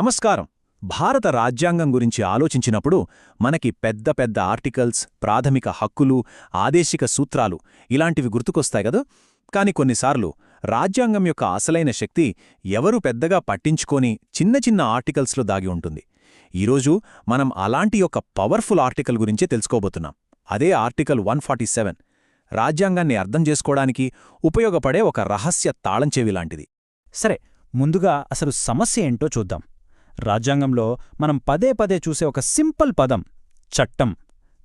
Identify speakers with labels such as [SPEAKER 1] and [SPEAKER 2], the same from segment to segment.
[SPEAKER 1] నమస్కారం. భారత రాజ్యాంగం గురించి ఆలోచించినప్పుడు మనకి పెద్ద పెద్ద ఆర్టికల్స్ ప్రాథమిక హక్కులు ఆదేశిక సూత్రాలు ఇలాంటివి గుర్తుకొస్తాయి కదా? కాని కొన్నిసార్లు రాజ్యాంగం యొక్క అసలైన శక్తి ఎవరు పెద్దగా పట్టించుకోని చిన్న చిన్న ఆర్టికల్స్లో దాగి ఉంటుంది. ఈరోజు మనం అలాంటి ఒక పవర్ఫుల్ ఆర్టికల్ గురించే తెలుసుకోబోతున్నాం. అదే ఆర్టికల్ వన్ రాజ్యాంగాన్ని అర్థం చేసుకోవడానికి ఉపయోగపడే ఒక రహస్య తాళంచేవి లాంటిది.
[SPEAKER 2] సరే ముందుగా అసలు సమస్య ఏంటో చూద్దాం. రాజ్యాంగంలో మనం పదే పదే చూసే ఒక సింపుల్ పదం చట్టం.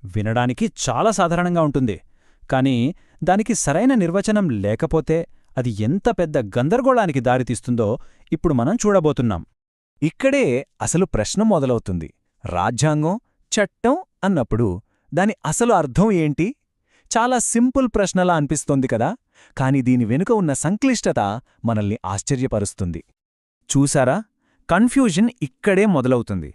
[SPEAKER 2] వినడానికి చాలా సాధారణంగా ఉంటుంది. కానీ దానికి సరైన నిర్వచనం లేకపోతే అది ఎంత పెద్ద గందరగోళానికి దారితీస్తుందో ఇప్పుడు మనం చూడబోతున్నాం.
[SPEAKER 1] ఇక్కడే అసలు ప్రశ్న మొదలవుతుంది. రాజ్యాంగం చట్టం అన్నప్పుడు దాని అసలు అర్థం ఏంటి? చాలా సింపుల్ ప్రశ్నలా అనిపిస్తోంది కదా. కాని దీని వెనుక ఉన్న సంక్లిష్టత మనల్ని ఆశ్చర్యపరుస్తుంది. చూసారా? కన్ఫ్యూజన్ ఇక్కడే మొదలవుతుంది.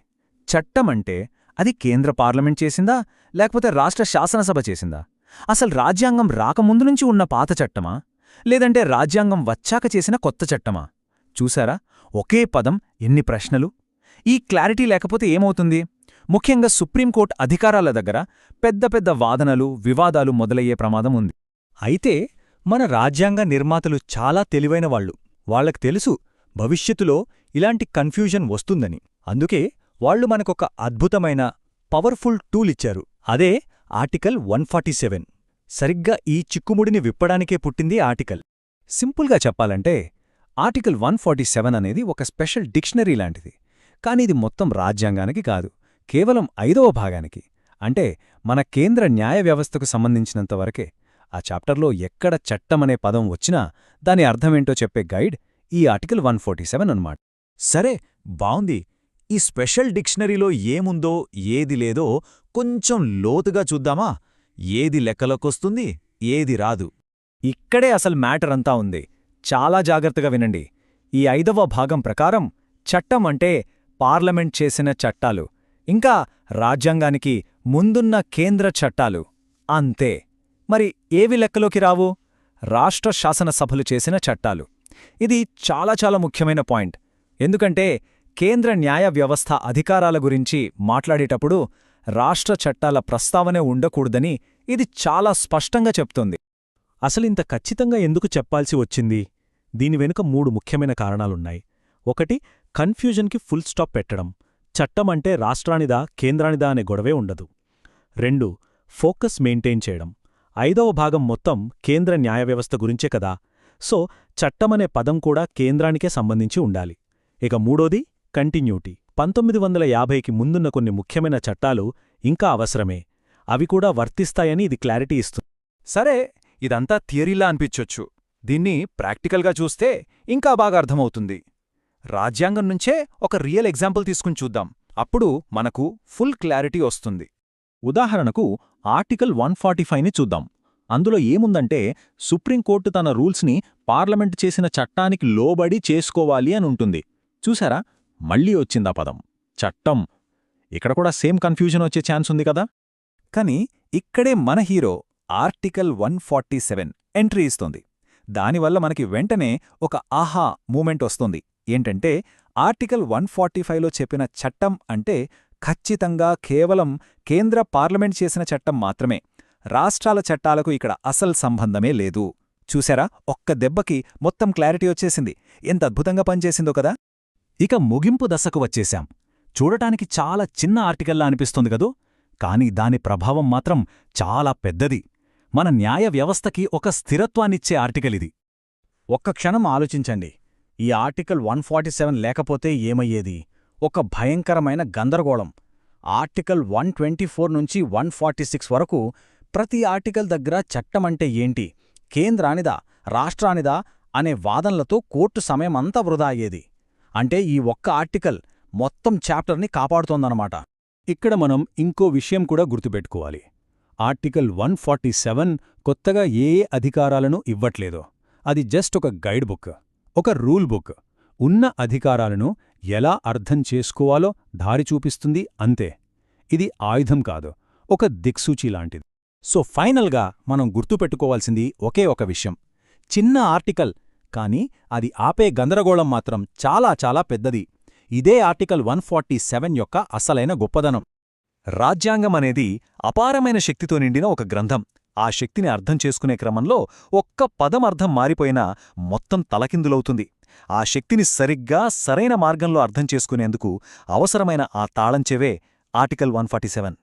[SPEAKER 1] చట్టమంటే అది కేంద్ర పార్లమెంట్ చేసిందా లేకపోతే రాష్ట్ర శాసనసభ చేసిందా? అసలు రాజ్యాంగం రాకముందు నుంచి ఉన్న పాత చట్టమా? లేదంటే రాజ్యాంగం వచ్చాక చేసిన కొత్త చట్టమా? చూసారా ఒకే పదం ఎన్ని ప్రశ్నలు? ఈ క్లారిటీ లేకపోతే ఏమవుతుంది? ముఖ్యంగా సుప్రీంకోర్టు అధికారాల దగ్గర పెద్ద పెద్ద వాదనలు వివాదాలు మొదలయ్యే ప్రమాదం ఉంది.
[SPEAKER 2] అయితే మన రాజ్యాంగ నిర్మాతలు చాలా తెలివైన వాళ్ళు. వాళ్ళకు తెలుసు భవిష్యత్తులో ఇలాంటి కన్ఫ్యూజన్ వస్తుందని. అందుకే వాళ్ళు మనకొక అద్భుతమైన పవర్ఫుల్ టూల్ ఇచ్చారు. అదే ఆర్టికల్ వన్ సరిగ్గా ఈ చిక్కుముడిని విప్పడానికే పుట్టింది ఆర్టికల్.
[SPEAKER 1] సింపుల్గా చెప్పాలంటే ఆర్టికల్ వన్ అనేది ఒక స్పెషల్ డిక్షనరీ లాంటిది. కాని ఇది మొత్తం రాజ్యాంగానికి కాదు కేవలం ఐదవ భాగానికి. అంటే మన కేంద్ర న్యాయ వ్యవస్థకు సంబంధించినంతవరకే ఆ చాప్టర్లో ఎక్కడ చట్టమనే పదం వచ్చినా దాని అర్థమేంటో చెప్పే గైడ్ ఈ ఆర్టికల్ వన్ అన్నమాట. సరే బావుంది. ఈ స్పెషల్ డిక్షనరీలో ఏముందో ఏది లేదో కొంచెం లోతుగా చూద్దామా? ఏది లెక్కలోకొస్తుంది ఏది రాదు. ఇక్కడే అసలు మ్యాటర్ అంతా ఉంది. చాలా జాగ్రత్తగా వినండి. ఈ ఐదవ భాగం ప్రకారం చట్టం అంటే పార్లమెంట్ చేసిన చట్టాలు. ఇంకా రాజ్యాంగానికి ముందున్న కేంద్ర చట్టాలు. అంతే. మరి ఏవి లెక్కలోకి రావు? రాష్ట్ర శాసనసభలు చేసిన చట్టాలు. ఇది చాలా చాలా ముఖ్యమైన పాయింట్. ఎందుకంటే కేంద్ర న్యాయ వ్యవస్థ అధికారాల గురించి మాట్లాడేటప్పుడు రాష్ట్ర చట్టాల ప్రస్తావనే ఉండకూడదని ఇది చాలా స్పష్టంగా చెప్తోంది.
[SPEAKER 2] అసలింత ఖచ్చితంగా ఎందుకు చెప్పాల్సి వచ్చింది? దీని వెనుక మూడు ముఖ్యమైన కారణాలున్నాయి. ఒకటి కన్ఫ్యూజన్కి ఫుల్ స్టాప్ పెట్టడం. చట్టమంటే రాష్ట్రానిదా కేంద్రానిదా అనే గొడవే ఉండదు. రెండు ఫోకస్ మెయింటైన్ చేయడం. ఐదవ భాగం మొత్తం కేంద్ర న్యాయ వ్యవస్థ గురించే కదా. సో చట్టమనే పదం కూడా కేంద్రానికే సంబంధించి ఉండాలి. ఇక మూడోది కంటిన్యూటీ. పంతొమ్మిది వందల యాభైకి ముందున్న కొన్ని ముఖ్యమైన చట్టాలు ఇంకా అవసరమే. అవి కూడా వర్తిస్తాయని ఇది క్లారిటీ ఇస్తుంది
[SPEAKER 1] సరే ఇదంతా థియరీలా అనిపించొచ్చు. దీన్ని ప్రాక్టికల్గా చూస్తే ఇంకా బాగా అర్థమవుతుంది. రాజ్యాంగం నుంచే ఒక రియల్ ఎగ్జాంపుల్ తీసుకుని చూద్దాం. అప్పుడు మనకు ఫుల్ క్లారిటీ వస్తుంది. ఉదాహరణకు ఆర్టికల్ వన్ ఫార్టీ చూద్దాం. అందులో ఏముందంటే సుప్రీంకోర్టు తన రూల్స్ని పార్లమెంట్ చేసిన చట్టానికి లోబడి చేసుకోవాలి అని ఉంటుంది. చూసారా మళ్ళీ వచ్చిందా పదం. చట్టం. ఇక్కడ కూడా సేమ్ కన్ఫ్యూజన్ వచ్చే ఛాన్స్ ఉంది కదా? కాని ఇక్కడే మన hero article one forty seven entry ఇస్తుంది. దానివల్ల మనకి వెంటనే ఒక ఆహా మూమెంట్ వస్తుంది. ఏంటంటే ఆర్టికల్ వన్ ఫార్టీ ఫైవ్లో చెప్పిన చట్టం అంటే ఖచ్చితంగా కేవలం కేంద్ర పార్లమెంట్ చేసిన చట్టం మాత్రమే. రాష్ట్రాల చట్టాలకు ఇక్కడ అసల్ సంబంధమే లేదు. చూసారా? ఒక్క దెబ్బకి మొత్తం క్లారిటీ వచ్చేసింది. ఎంత అద్భుతంగా పనిచేసిందో కదా! ఇక ముగింపు దశకు వచ్చేశాం. చూడటానికి చాలా చిన్న ఆర్టికల్లా అనిపిస్తుంది కదూ? కాని దాని ప్రభావం మాత్రం చాలా పెద్దది. మన న్యాయ వ్యవస్థకి ఒక స్థిరత్వాన్నిచ్చే ఆర్టికల్ ఇది ఒక్క క్షణం ఆలోచించండి. ఈ ఆర్టికల్ వన్ లేకపోతే ఏమయ్యేది? ఒక భయంకరమైన గందరగోళం. ఆర్టికల్ వన్ నుంచి వన్ వరకు ప్రతి ఆర్టికల్ దగ్గర చట్టమంటే ఏంటి? కేంద్రానిదా రాష్ట్రానిదా అనే వాదనలతో కోర్టు సమయమంతా వృధా అయ్యేది. అంటే ఈ ఒక్క ఆర్టికల్ మొత్తం చాప్టర్ని కాపాడుతోందనమాట ఇక్కడ మనం ఇంకో విషయం కూడా గుర్తుపెట్టుకోవాలి. ఆర్టికల్ వన్ ఫార్టీ సెవెన్ కొత్తగా ఏ ఏ అధికారాలను ఇవ్వట్లేదో. అది జస్ట్ ఒక గైడ్ బుక్ ఒక రూల్ బుక్. ఉన్న అధికారాలను ఎలా అర్థం చేసుకోవాలో దారి చూపిస్తుంది అంతే. ఇది ఆయుధం కాదు ఒక దిక్సూచి లాంటిది. సో ఫైనల్గా మనం గుర్తుపెట్టుకోవాల్సింది ఒకే ఒక విషయం. చిన్న ఆర్టికల్ కాని అది ఆపే గందరగోళం మాత్రం చాలా చాలా పెద్దది.
[SPEAKER 3] ఇదే ఆర్టికల్ వన్ ఫార్టీ సెవెన్ యొక్క అసలైన గొప్పదనం.
[SPEAKER 1] రాజ్యాంగం అనేది అపారమైన శక్తితో నిండిన ఒక గ్రంథం. ఆ శక్తిని అర్థం చేసుకునే క్రమంలో ఒక్క పదం అర్థం మారిపోయినా మొత్తం తలకిందులవుతుంది. ఆ శక్తిని సరిగ్గా సరైన మార్గంలో అర్థం చేసుకునేందుకు అవసరమైన ఆ తాళంచెవే ఆర్టికల్ వన్ ఫార్టీ సెవెన్.